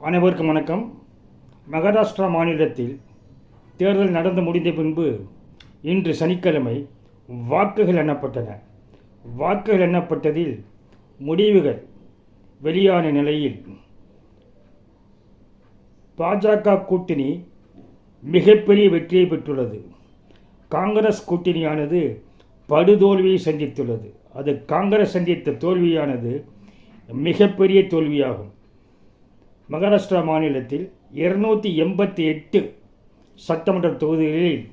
அனைவருக்கும் வணக்கம். மகாராஷ்டிரா மாநிலத்தில் தேர்தல் நடந்து முடிந்த பின்பு இன்று சனிக்கிழமை வாக்குகள் எண்ணப்பட்டன. வாக்குகள் எண்ணப்பட்டதில் முடிவுகள் வெளியான நிலையில் பாஜக கூட்டணி மிகப்பெரிய வெற்றியை பெற்றுள்ளது. காங்கிரஸ் கூட்டணியானது படுதோல்வியை சந்தித்துள்ளது. அது காங்கிரஸ் சந்தித்த தோல்வியானது மிகப்பெரிய தோல்வியாகும். மகாராஷ்டிரா மாநிலத்தில் இருநூற்றி எண்பத்தி எட்டு சட்டமன்ற தொகுதிகளில்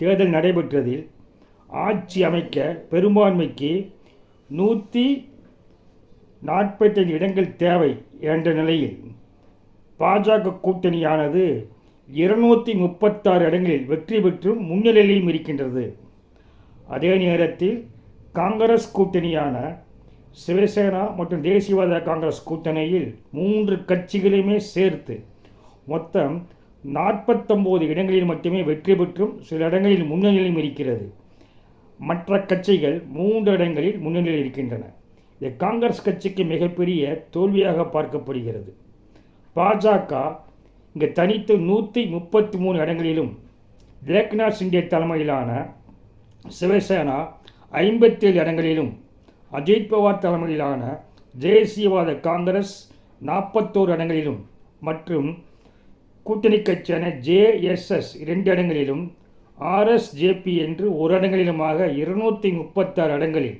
தேர்தல் நடைபெற்றதில் ஆட்சி அமைக்க பெரும்பான்மைக்கு நூற்றி நாற்பத்தைந்து இடங்கள் தேவை என்ற நிலையில் பாஜக கூட்டணியானது இருநூற்றி முப்பத்தாறு இடங்களில் வெற்றி பெற்றும் முன்னிலையிலும் இருக்கின்றது. அதே நேரத்தில் காங்கிரஸ் கூட்டணியான சிவசேனா மற்றும் தேசியவாத காங்கிரஸ் கூட்டணியில் மூன்று கட்சிகளையுமே சேர்த்து மொத்தம் நாற்பத்தொம்போது இடங்களில் மட்டுமே வெற்றி பெற்றும் சில இடங்களில் முன்னணியிலும் இருக்கிறது. மற்ற கட்சிகள் மூன்று இடங்களில் முன்னணியில் இருக்கின்றன. இது காங்கிரஸ் கட்சிக்கு மிகப்பெரிய தோல்வியாக பார்க்கப்படுகிறது. பாஜக இங்கே தனித்து நூற்றி முப்பத்தி மூணு இடங்களிலும் ஏக்நாத் சிண்டே தலைமையிலான சிவசேனா ஐம்பத்தேழு இடங்களிலும் அஜித் பவார் தலைமையிலான தேசியவாத காங்கிரஸ் நாற்பத்தோரு இடங்களிலும் மற்றும் கூட்டணி கட்சியான ஜேஎஸ்எஸ் இரண்டு இடங்களிலும் ஆர்எஸ்ஜேபி என்று ஒரு இடங்களிலுமாக இருநூற்றி முப்பத்தாறு இடங்களில்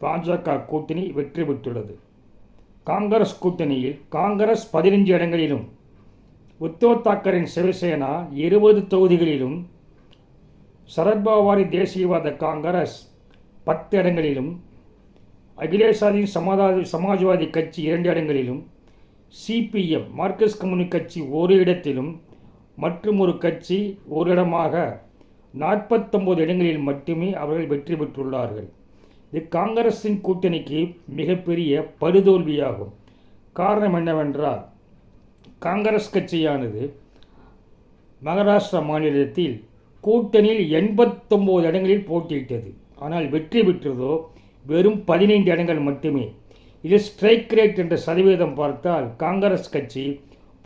பாஜக கூட்டணி வெற்றி பெற்றுள்ளது. காங்கிரஸ் கூட்டணியில் காங்கிரஸ் பதினைஞ்சு இடங்களிலும் உத்தவ் தாக்கரின் சிவசேனா இருபது தொகுதிகளிலும் சரத்பவாரி தேசியவாத காங்கிரஸ் பத்து இடங்களிலும் அகிலேஷாரின் சமாதா சமாஜ்வாதி கட்சி இரண்டு இடங்களிலும் சிபிஎம் மார்க்சிஸ்ட் கம்யூனிஸ்ட் கட்சி ஒரு இடத்திலும் மற்றும் ஒரு கட்சி ஒரு இடமாக நாற்பத்தொம்பது இடங்களில் மட்டுமே அவர்கள் வெற்றி பெற்றுள்ளார்கள். இது காங்கிரஸின் கூட்டணிக்கு மிகப்பெரிய படுதோல்வியாகும். காரணம் என்னவென்றால் காங்கிரஸ் கட்சியானது மகாராஷ்டிரா மாநிலத்தில் கூட்டணியில் எண்பத்தொம்போது இடங்களில் போட்டியிட்டது. ஆனால் வெற்றி பெற்றதோ வெறும் பதினைந்து இடங்கள் மட்டுமே. இது ஸ்ட்ரைக் ரேட் என்ற சதவீதம் பார்த்தால் காங்கிரஸ் கட்சி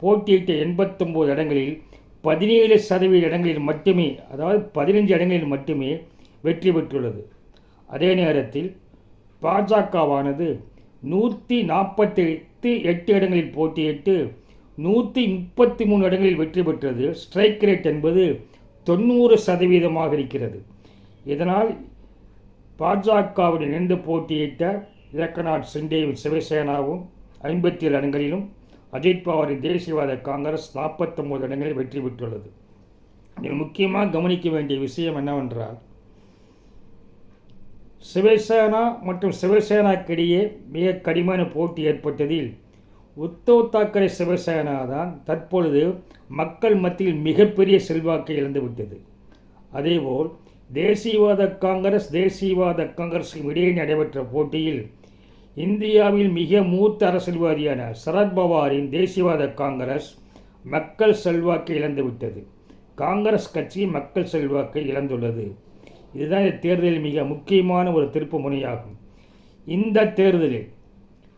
போட்டியிட்ட எண்பத்தொம்போது இடங்களில் பதினேழு சதவீத இடங்களில் மட்டுமே அதாவது பதினைஞ்சு இடங்களில் மட்டுமே வெற்றி பெற்றுள்ளது. அதே நேரத்தில் பாஜகவானது நூற்றி நாற்பத்தி எட்டு இடங்களில் போட்டியிட்டு நூற்றி முப்பத்தி மூணு இடங்களில் வெற்றி பெற்றது. ஸ்ட்ரைக் ரேட் என்பது தொண்ணூறு சதவீதமாக இருக்கிறது. இதனால் பாஜகவுடன் இணைந்து போட்டியிட்ட இலக்கநாத் சிண்டே சிவசேனாவும் ஐம்பத்தி ஏழு இடங்களிலும் அஜித் பவாரின் தேசியவாத காங்கிரஸ் நாற்பத்தொம்போது இடங்களில் வெற்றி பெற்றுள்ளது. இதில் முக்கியமாக கவனிக்க வேண்டிய விஷயம் என்னவென்றால் சிவசேனா மற்றும் சிவசேனாக்கிடையே மிக கடிமான போட்டி ஏற்பட்டதில் உத்தவ் தாக்கரே சிவசேனா தான் தற்பொழுது மக்கள் மத்தியில் மிகப்பெரிய செல்வாக்கை இழந்துவிட்டது. அதேபோல் தேசியவாத காங்கிரஸ் தேசியவாத காங்கிரஸுக்கும் இடையே நடைபெற்ற போட்டியில் இந்தியாவில் மிக மூத்த அரசியல்வாதியான சரத்பவாரின் தேசியவாத காங்கிரஸ் மக்கள் செல்வாக்கை இழந்துவிட்டது காங்கிரஸ் கட்சி மக்கள் செல்வாக்கை இழந்துள்ளது. இதுதான் இந்த தேர்தலில் மிக முக்கியமான ஒரு திருப்பு முனையாகும். இந்த தேர்தலில்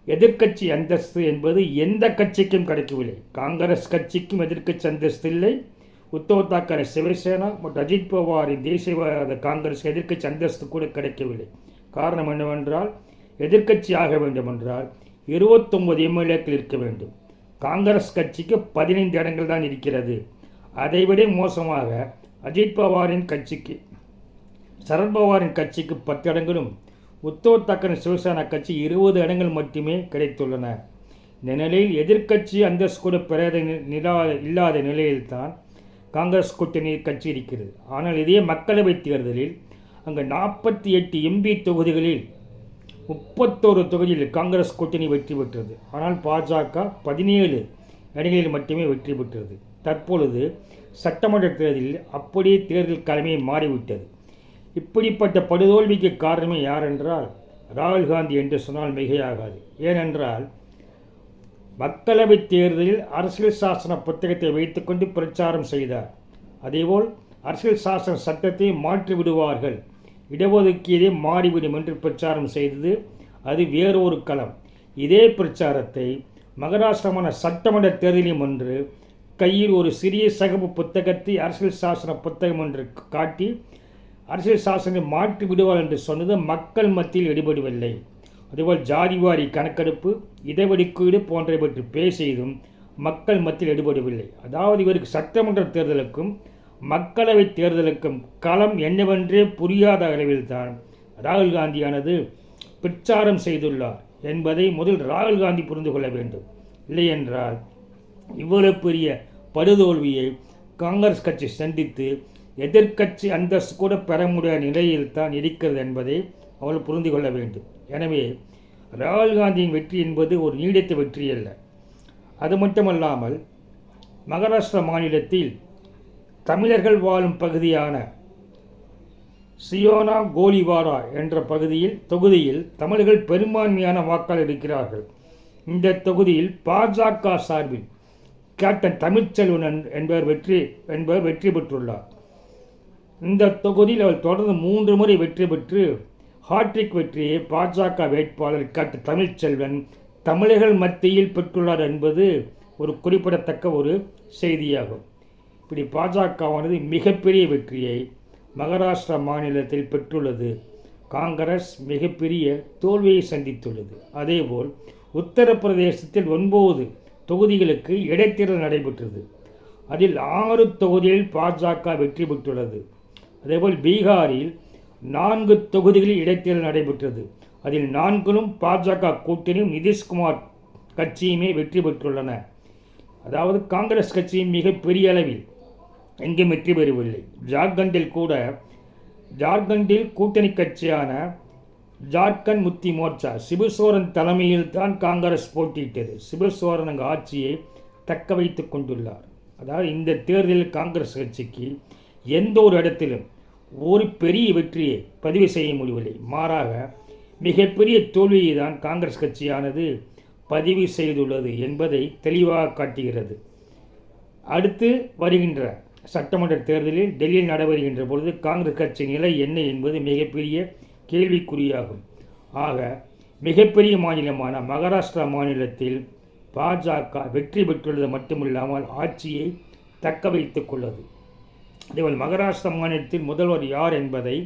எதிர்க்கட்சி அந்தஸ்து என்பது எந்த கட்சிக்கும் கிடைக்கவில்லை. காங்கிரஸ் கட்சிக்கும் எதிர்க்கட்சி அந்தஸ்து இல்லை. உத்தவ் தாக்கரே சிவசேனா மற்றும் அஜித் பவாரின் தேசியவாத காங்கிரஸ் எதிர்க்கட்சி அந்தஸ்து கூட கிடைக்கவில்லை. காரணம் என்னவென்றால் எதிர்க்கட்சி ஆக வேண்டுமென்றால் இருபத்தொம்பது எம்எல்ஏக்கள் இருக்க வேண்டும். காங்கிரஸ் கட்சிக்கு பதினைந்து இடங்கள் தான் இருக்கிறது. அதைவிட மோசமாக அஜித் பவாரின் கட்சிக்கு சரத்பவாரின் கட்சிக்கு பத்து இடங்களும் உத்தவ் தாக்கரே சிவசேனா கட்சி இருபது இடங்கள் மட்டுமே கிடைத்துள்ளன. இந்த நிலையில் எதிர்க்கட்சி அந்தஸ்து கூட பெறாத நிலா இல்லாத நிலையில்தான் காங்கிரஸ் கூட்டணி கட்சி இருக்கிறது ஆனால் இதே மக்களவைத் தேர்தலில் அங்கு நாற்பத்தி எட்டு எம்பி தொகுதிகளில் முப்பத்தோரு தொகுதியில் காங்கிரஸ் கூட்டணி வெற்றி பெற்றது. ஆனால் பாஜக பதினேழு இடங்களில் மட்டுமே வெற்றி பெற்றது. தற்பொழுது சட்டமன்ற தேர்தலில் அப்படியே தேர்தல் தலைமை மாறிவிட்டது. இப்படிப்பட்ட படுதோல்விக்கு காரணமே யாரென்றால் ராகுல் காந்தி என்று சொன்னால் மிகையாகாது. ஏனென்றால் மக்களவைத் தேர்தலில் அரசியல் சாசன புத்தகத்தை வைத்துக்கொண்டு பிரச்சாரம் செய்தார். அதேபோல் அரசியல் சாசன சட்டத்தை மாற்றி விடுவார்கள். இடஒதுக்கீடே மாறிவிடும் என்று பிரச்சாரம் செய்தது அது வேறொரு களம். இதே பிரச்சாரத்தை மகாராஷ்டிரமான சட்டமன்ற தேர்தலிலும் ஒன்று கையில் ஒரு சிறிய சகப்பு புத்தகத்தை அரசியல் சாசன புத்தகம் என்று காட்டி அரசியல் சாசனத்தை மாற்றி விடுவார் என்று சொன்னது மக்கள் மத்தியில் எடுபடவில்லை அதுபோல் ஜாதிவாரி கணக்கெடுப்பு இடஒதுக்கீடு போன்றவை பற்றி பேசியதும் மக்கள் மத்தியில் ஈடுபடவில்லை அதாவது இவருக்கு சட்டமன்ற தேர்தலுக்கும் மக்களவைத் தேர்தலுக்கும் களம் என்னவென்றே புரியாத அளவில்தான் ராகுல் காந்தியானது பிரச்சாரம் செய்துள்ளார் என்பதை முதல் ராகுல் காந்தி புரிந்து கொள்ள வேண்டும். இல்லையென்றால் இவ்வளவு பெரிய படுதோல்வியை காங்கிரஸ் கட்சி சந்தித்து எதிர்க்கட்சி அந்தஸ்து கூட பெற முடியாத நிலையில் தான் இருக்கிறது என்பதை அவள் புரிந்து கொள்ள வேண்டும். எனவே ராகுல் காந்தியின் வெற்றி என்பது ஒரு நீடித்த வெற்றி அல்ல. அது மட்டுமல்லாமல் மகாராஷ்டிரா மாநிலத்தில் தமிழர்கள் வாழும் பகுதியான சியோனா கோலிவாரா என்ற பகுதியில் தொகுதியில் தமிழர்கள் பெரும்பான்மையான வாக்காளர் இருக்கிறார்கள். இந்த தொகுதியில் பாஜக சார்பில் கேப்டன் தமிழ்ச்செல்வன் என்பவர் வெற்றி என்பவர் வெற்றி பெற்றுள்ளார். இந்த தொகுதியில் அவர் தொடர்ந்து மூன்று முறை வெற்றி பெற்று ஹாட்ரிக் வெற்றியை பாஜக வேட்பாளர் கேப்டன் தமிழ்ச்செல்வன் தமிழர்கள் மத்தியில் பெற்றுள்ளார் என்பது ஒரு குறிப்பிடத்தக்க ஒரு செய்தியாகும். இப்படி பாஜகவானது மிகப்பெரிய வெற்றியை மகாராஷ்டிரா மாநிலத்தில் பெற்றுள்ளது. காங்கிரஸ் மிகப்பெரிய தோல்வியை சந்தித்துள்ளது. அதேபோல் உத்தரப்பிரதேசத்தில் ஒன்பது தொகுதிகளுக்கு இடைத்தேர்தல் நடைபெற்றது. அதில் ஆறு தொகுதிகளில் பாஜக வெற்றி பெற்றுள்ளது. அதேபோல் பீகாரில் நான்கு தொகுதிகளில் இடைத்தேர்தல் நடைபெற்றது. அதில் நான்கிலும் பாஜக கூட்டணியும் நிதிஷ்குமார் கட்சியுமே வெற்றி பெற்றுள்ளன. அதாவது காங்கிரஸ் கட்சியும் மிக பெரிய அளவில் எங்கும் வெற்றி பெறவில்லை. ஜார்க்கண்டில் கூட ஜார்க்கண்டில் கூட்டணி கட்சியான ஜார்க்கண்ட் முக்தி மோர்ச்சா சிபுசோரன் தலைமையில் தான் காங்கிரஸ் போட்டியிட்டது. சிபுசோரன் அங்கு ஆட்சியை தக்க வைத்து கொண்டுள்ளார். அதாவது இந்த தேர்தலில் காங்கிரஸ் கட்சிக்கு எந்த ஒரு இடத்திலும் ஒரு பெரிய வெற்றியை பதிவு செய்ய முடியவில்லை. மாறாக மிகப்பெரிய தோல்வியை தான் காங்கிரஸ் கட்சியானது பதிவு செய்துள்ளது என்பதை தெளிவாக காட்டுகிறது. அடுத்து வருகின்ற சட்டமன்ற தேர்தலில் டெல்லியில் நடைபெறுகின்ற பொழுது காங்கிரஸ் கட்சி நிலை என்ன என்பது மிகப்பெரிய கேள்விக்குறியாகும். ஆக மிகப்பெரிய மாநிலமான மகாராஷ்டிரா மாநிலத்தில் பாஜக வெற்றி பெற்றுள்ளது மட்டுமில்லாமல் ஆட்சியை தக்க வைத்துக் கொள்ளது அதேபோல் மகாராஷ்டிரா மாநிலத்தில் முதல்வர் யார் என்பதை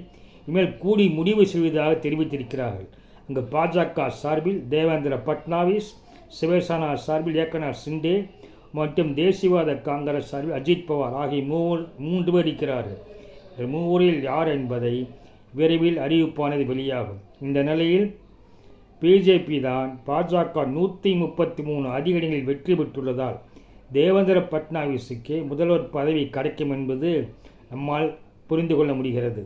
இனிமேல் கூடி முடிவு செய்வதாக தெரிவித்திருக்கிறார்கள். அங்கு பாஜக சார்பில் தேவேந்திர பட்னாவிஸ் சிவசேனா சார்பில் ஏக்கநாத் சிண்டே மற்றும் தேசியவாத காங்கிரஸ் சார்பில் அஜித் பவார் ஆகிய மூவர் மூன்று பேர் இருக்கிறார்கள். இந்த மூவரில் யார் என்பதை விரைவில் அறிவிப்பானது வெளியாகும். இந்த நிலையில் பிஜேபி தான் பாஜக நூற்றி முப்பத்தி மூணு அதிகாரிகளில் வெற்றி பெற்றுள்ளதால் தேவேந்திர பட்னாவிஸுக்கே முதல்வர் பதவி கிடைக்கும் என்பது நம்மால் புரிந்து கொள்ள முடிகிறது.